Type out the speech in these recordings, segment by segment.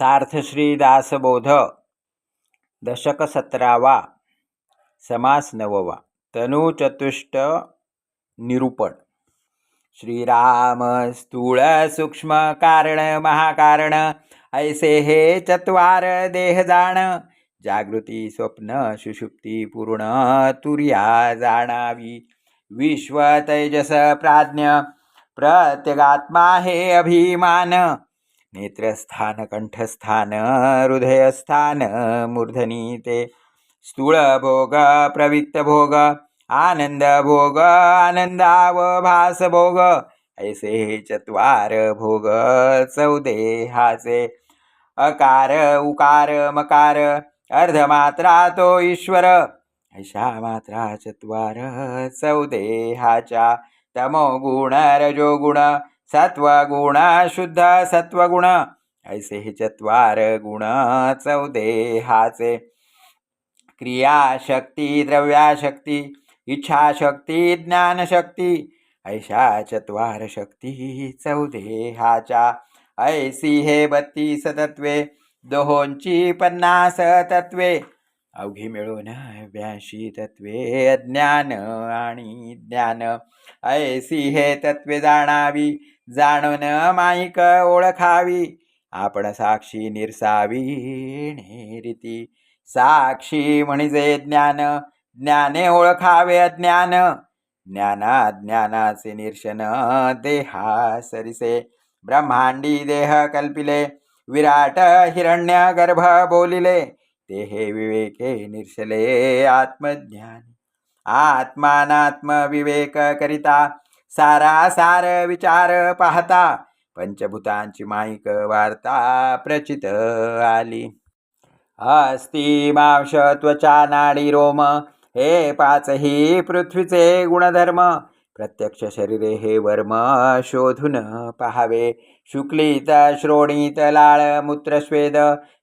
सार्थ श्री दासबोध दशक सतरावा समास नववा तनुचतुष्ट निरूपण श्रीराम स्थूळ सूक्ष्म कारण महाकारण ऐसे हे चत्वार देह जाण जागृती स्वप्न सुषुप्ती पूर्ण तुर्या जाणावी. विश्व तैजस प्राज्ञ प्रत्यगात्मा हे अभिमान नेत्रस्थान कंठस्थान हृदयस्थान मूर्धनी ते स्थूळ भोग प्रवित्त भोग आनंद भोग आनंदावभास भोग ऐसे चत्वार भोग चौदेहाचे अकार उकार मकार अर्धमात्रा तो ईश्वर ऐशा मात्रा चत्वार चौदेहाच्या तमोगुण रजोगुण सत्वगुण शुद्ध सत्वगुण. ऐसे हे चत्वार गुण चौदेहाचे क्रियाशक्ती द्रव्याशक्ती इच्छाशक्ती ज्ञानशक्ती ऐशा चत्वार शक्ती चौदेहाच्या ऐसी हे बत्तीस तत्वे दोहोंची पन्नास तत्वे. अवघे मिळून ब्याऐंशी तत्वे ज्ञान आणि ज्ञान. ऐसी हे तत्वे जाणावी जाणून माईक ओळखावी. आपण साक्षी निरसावी रीती साक्षी म्हणजे ज्ञान ज्ञाने ओळखावे अज्ञान. ज्ञाना ज्ञानाचे निर्शन देहा सरिसे ब्रह्मांडी देह कल्पिले विराट हिरण्य गर्भ बोलिले. ते हे विवेके निर्शले आत्मज्ञान. आत्मानात्म विवेक करिता सारा सार विचार पाहता पंचभूतांची माईक वार्ता प्रचित आली. अस्ति मांश त्वचा नाडी रोम हे पाचही पृथ्वीचे गुणधर्म प्रत्यक्ष शरीरे हे वर्म शोधून पहावे. शुक्लित श्रोणीत लाळ मूत्रश्वेद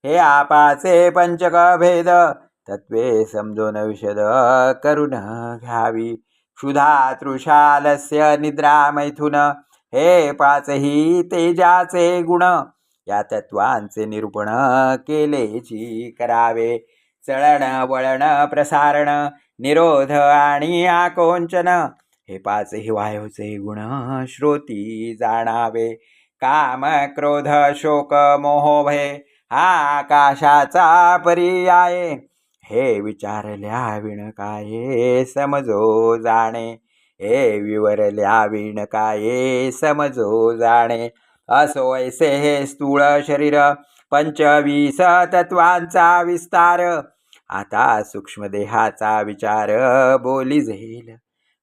हे आपाचे पंचक भेद तत्वे समजून विशद करून घ्यावी. क्षुधा तृषालस्य निद्रा मैथुन हे पाचही तेजाचे गुण. या तत्वांचे निरूपण केलेची करावे. चळण वळण प्रसारण निरोध आणि आकोंचन. हे पाचही वायूचे गुण श्रोती जाणावे. काम क्रोध शोक मोह भय हा आकाशाचा पर्याय. हे विचारल्या विण काय समजो जाणे? हे विवरल्या विण काय समजो जाणे? असो ऐसे हे स्थूळ शरीर पंचवीस तत्वांचा विस्तार. आता सूक्ष्मदेहाचा विचार बोली जाईल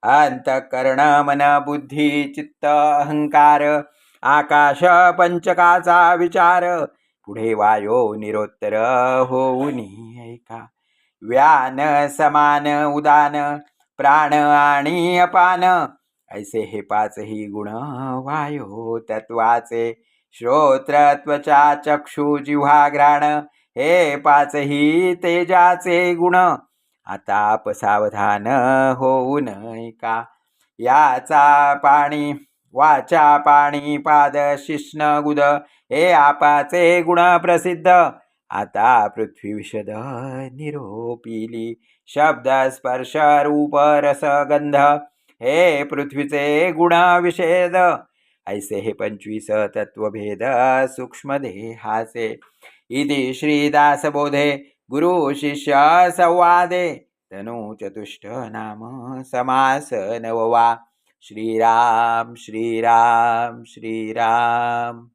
अंतकरण मन बुद्धी चित्त अहंकार आकाश पंचकाचा विचार पुढे वायो निरोत्तर होऊन ऐका व्यान समान उदान प्राण आणि अपान ऐसे हे पाचही गुण वायो तत्वाचे. श्रोत्र त्वचा चक्षु जिव्हा घ्राण हे पाचही तेजाचे गुण. आता सावधान नये का? याचा पाणी वाचा पाणी पाद शिष्ण गुद हे आपाचे गुण प्रसिद्ध. आता पृथ्वी विशद निरोपिली. शब्द स्पर्श रूप रस गंध हे पृथ्वीचे गुण विषेद. ऐसे हे पंचवीस तत्वभेद सूक्ष्मदेहाचे इति श्रीदासबोधे गुरु शिष्य संवादे। तनु चतुष्ट नाम समास नववा श्रीराम श्रीराम श्रीराम।